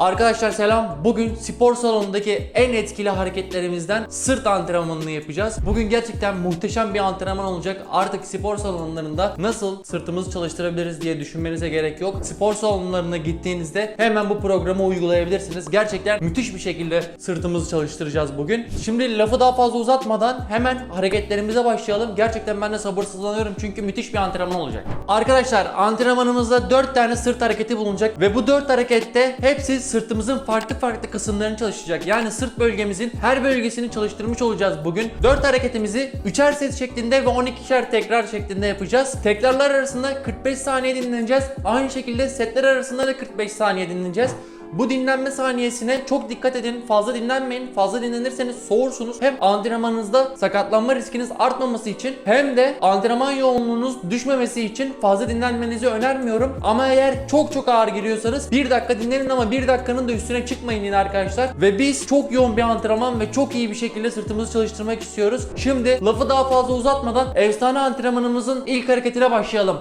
Arkadaşlar selam. Bugün spor salonundaki en etkili hareketlerimizden sırt antrenmanını yapacağız. Bugün gerçekten muhteşem bir antrenman olacak. Artık spor salonlarında nasıl sırtımızı çalıştırabiliriz diye düşünmenize gerek yok. Spor salonlarına gittiğinizde hemen bu programı uygulayabilirsiniz. Gerçekten müthiş bir şekilde sırtımızı çalıştıracağız bugün. Şimdi lafı daha fazla uzatmadan hemen hareketlerimize başlayalım. Gerçekten ben de sabırsızlanıyorum çünkü müthiş bir antrenman olacak. Arkadaşlar antrenmanımızda 4 tane sırt hareketi bulunacak ve bu 4 harekette hepsi sırtımızın farklı farklı kısımlarını çalışacak. Yani sırt bölgemizin her bölgesini çalıştırmış olacağız bugün. 4 hareketimizi 3'er set şeklinde ve 12'şer tekrar şeklinde yapacağız. Tekrarlar arasında 45 saniye dinleneceğiz. Aynı şekilde setler arasında da 45 saniye dinleneceğiz. Bu dinlenme saniyesine çok dikkat edin. Fazla dinlenmeyin. Fazla dinlenirseniz soğursunuz. Hem antrenmanınızda sakatlanma riskiniz artmaması için hem de antrenman yoğunluğunuz düşmemesi için fazla dinlenmenizi önermiyorum. Ama eğer çok çok ağır giriyorsanız 1 dakika dinlenin ama 1 dakikanın da üstüne çıkmayın yine arkadaşlar. Ve biz çok yoğun bir antrenman ve çok iyi bir şekilde sırtımızı çalıştırmak istiyoruz. Şimdi lafı daha fazla uzatmadan efsane antrenmanımızın ilk hareketine başlayalım.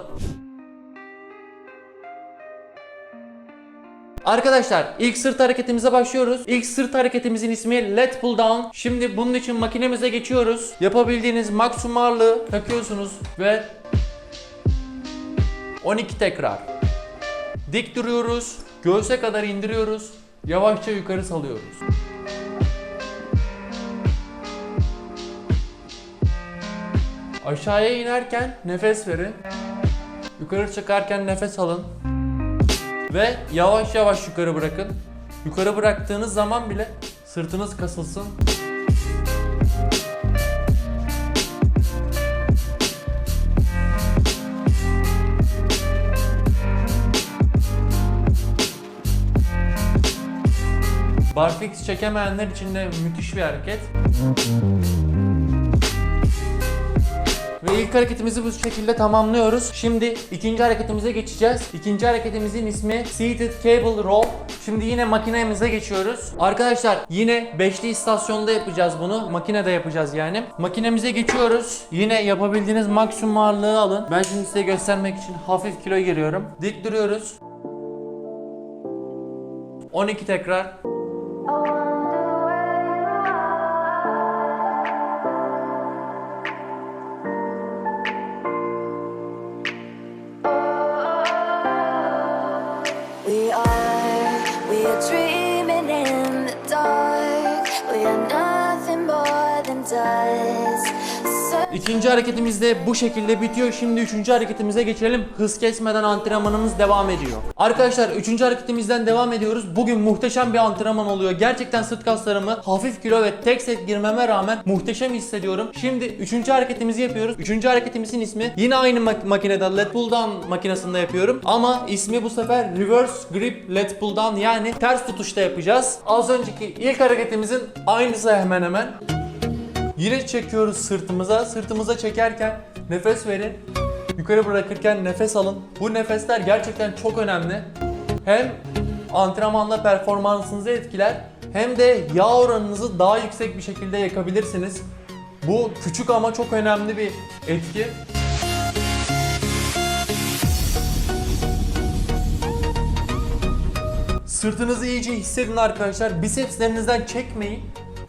Arkadaşlar ilk sırt hareketimize başlıyoruz. İlk sırt hareketimizin ismi Let Pull Down. Şimdi bunun için makinemize geçiyoruz. Yapabildiğiniz maksimum ağırlığı takıyorsunuz ve 12 tekrar. Dik duruyoruz. Göğse kadar indiriyoruz. Yavaşça yukarı salıyoruz. Aşağıya inerken nefes verin. Yukarı çıkarken nefes alın. Ve yavaş yavaş yukarı bırakın. Yukarı bıraktığınız zaman bile sırtınız kasılsın. Barfix çekemeyenler için de müthiş bir hareket. Ve ilk hareketimizi bu şekilde tamamlıyoruz. Şimdi ikinci hareketimize geçeceğiz. İkinci hareketimizin ismi Seated Cable Row. Şimdi yine makinemize geçiyoruz. Arkadaşlar yine beşli istasyonda yapacağız bunu. Makinede yapacağız yani. Makinemize geçiyoruz. Yine yapabildiğiniz maksimum ağırlığı alın. Ben şimdi size göstermek için hafif kilo giriyorum. Dik duruyoruz. 12 tekrar. We İkinci hareketimiz de bu şekilde bitiyor. Şimdi üçüncü hareketimize geçelim. Hız kesmeden antrenmanımız devam ediyor. Arkadaşlar üçüncü hareketimizden devam ediyoruz. Bugün muhteşem bir antrenman oluyor. Gerçekten sırt kaslarımı hafif kilo ve tek set girmeme rağmen muhteşem hissediyorum. Şimdi üçüncü hareketimizi yapıyoruz. Üçüncü hareketimizin ismi yine aynı mak- makinede lat pull makinesinde yapıyorum. Ama ismi bu sefer reverse grip lat pull yani ters tutuşta yapacağız. Az önceki ilk hareketimizin aynısı hemen hemen. Yine çekiyoruz sırtımıza. Sırtımıza çekerken nefes verin. Yukarı bırakırken nefes alın. Bu nefesler gerçekten çok önemli. Hem antrenmanda performansınızı etkiler hem de yağ oranınızı daha yüksek bir şekilde yakabilirsiniz. Bu küçük ama çok önemli bir etki. Sırtınızı iyice hissedin arkadaşlar. Bisepslerinizden çekmeyin.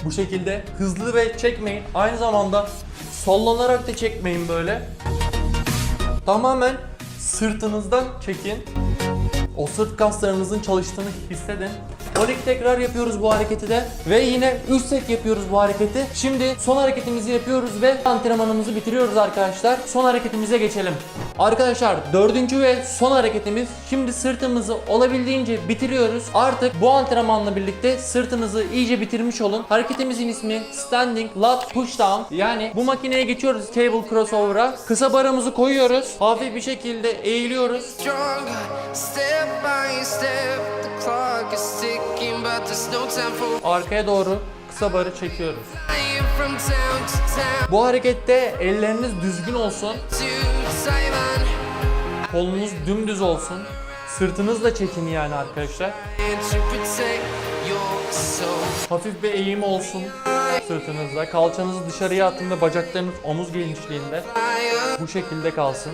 Bu şekilde hızlı ve çekmeyin. Aynı zamanda sollanarak da çekmeyin böyle. Tamamen sırtınızdan çekin. O sırt kaslarınızın çalıştığını hissedin. 12 tekrar yapıyoruz bu hareketi de ve yine 3 set yapıyoruz bu hareketi. Şimdi son hareketimizi yapıyoruz ve antrenmanımızı bitiriyoruz arkadaşlar. Son hareketimize geçelim. Arkadaşlar dördüncü ve son hareketimiz. Şimdi sırtımızı olabildiğince bitiriyoruz. Artık bu antrenmanla birlikte sırtınızı iyice bitirmiş olun. Hareketimizin ismi Standing Lat Push Down. Yani bu makineye geçiyoruz cable crossover'a. Kısa barımızı koyuyoruz. Hafif bir şekilde eğiliyoruz. stronger. Step by step, Arkaya doğru kısa barı çekiyoruz. Bu harekette elleriniz düzgün olsun. Kolunuz dümdüz olsun. Sırtınızla çekin yani arkadaşlar. Hafif bir eğim olsun sırtınızda. Kalçanızı dışarıya ve bacaklarınız omuz genişliğinde. Bu şekilde kalsın.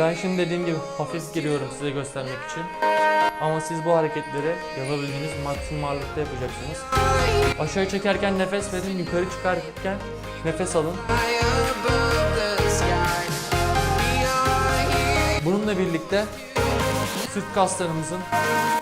Ben şimdi dediğim gibi hafif giriyorum size göstermek için. Ama siz bu hareketleri yapabildiğiniz maksimum ağırlıkta yapacaksınız. Aşağı çekerken nefes verin, yukarı çıkarken nefes alın. Bununla birlikte sırt kaslarımızın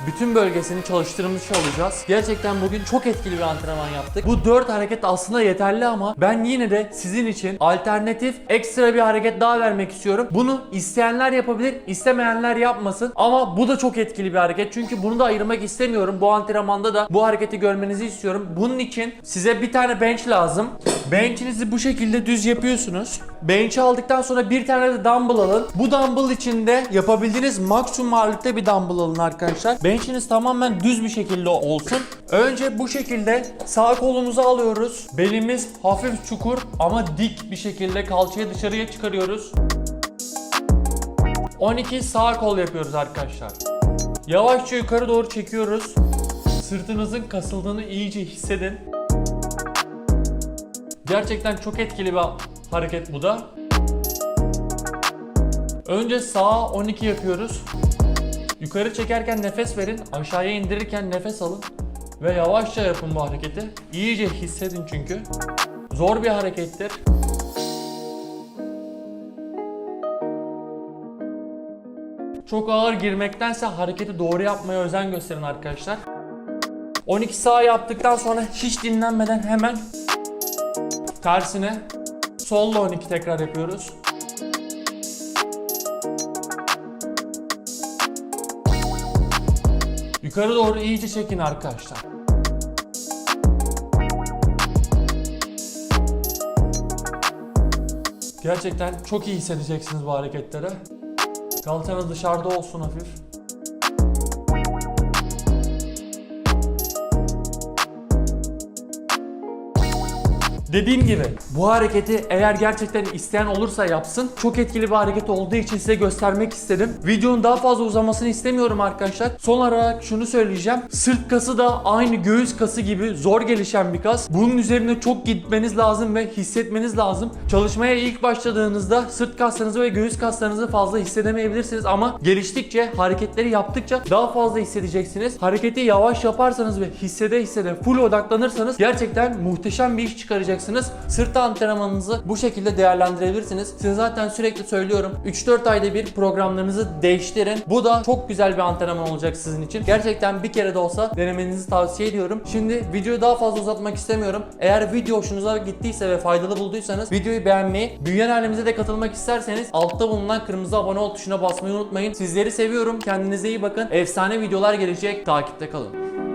bütün bölgesini çalıştırmış olacağız. Gerçekten bugün çok etkili bir antrenman yaptık. Bu 4 hareket aslında yeterli ama ben yine de sizin için alternatif ekstra bir hareket daha vermek istiyorum. Bunu isteyenler yapabilir, istemeyenler yapmasın. Ama bu da çok etkili bir hareket. Çünkü bunu da ayırmak istemiyorum. Bu antrenmanda da bu hareketi görmenizi istiyorum. Bunun için size bir tane bench lazım. Bench'inizi bu şekilde düz yapıyorsunuz. Bench'i aldıktan sonra bir tane de dumbbell alın. Bu dumbbell içinde yapabildiğiniz maksimum ağırlıkta bir dumbbell alın arkadaşlar. Bench'iniz tamamen düz bir şekilde olsun. Önce bu şekilde sağ kolumuzu alıyoruz. Belimiz hafif çukur ama dik bir şekilde kalçayı dışarıya çıkarıyoruz. 12 sağ kol yapıyoruz arkadaşlar. Yavaşça yukarı doğru çekiyoruz. Sırtınızın kasıldığını iyice hissedin. Gerçekten çok etkili bir hareket bu da. Önce sağa 12 yapıyoruz. Yukarı çekerken nefes verin, aşağıya indirirken nefes alın ve yavaşça yapın bu hareketi. İyice hissedin çünkü. Zor bir harekettir. Çok ağır girmektense hareketi doğru yapmaya özen gösterin arkadaşlar. 12 sağ yaptıktan sonra hiç dinlenmeden hemen tersine solla 12 tekrar yapıyoruz. Yukarı doğru iyice çekin arkadaşlar. Gerçekten çok iyi hissedeceksiniz bu hareketleri. Kalçanız dışarıda olsun hafif. Dediğim gibi bu hareketi eğer gerçekten isteyen olursa yapsın. Çok etkili bir hareket olduğu için size göstermek istedim. Videonun daha fazla uzamasını istemiyorum arkadaşlar. Son olarak şunu söyleyeceğim. Sırt kası da aynı göğüs kası gibi zor gelişen bir kas. Bunun üzerine çok gitmeniz lazım ve hissetmeniz lazım. Çalışmaya ilk başladığınızda sırt kaslarınızı ve göğüs kaslarınızı fazla hissedemeyebilirsiniz ama geliştikçe, hareketleri yaptıkça daha fazla hissedeceksiniz. Hareketi yavaş yaparsanız ve hissede hissede full odaklanırsanız gerçekten muhteşem bir iş çıkaracaksınız. Sırt antrenmanınızı bu şekilde değerlendirebilirsiniz. Size zaten sürekli söylüyorum. 3-4 ayda bir programlarınızı değiştirin. Bu da çok güzel bir antrenman olacak sizin için. Gerçekten bir kere de olsa denemenizi tavsiye ediyorum. Şimdi videoyu daha fazla uzatmak istemiyorum. Eğer video hoşunuza gittiyse ve faydalı bulduysanız videoyu beğenmeyi, büyüyen halimize de katılmak isterseniz altta bulunan kırmızı abone ol tuşuna basmayı unutmayın. Sizleri seviyorum. Kendinize iyi bakın. Efsane videolar gelecek. Takipte kalın.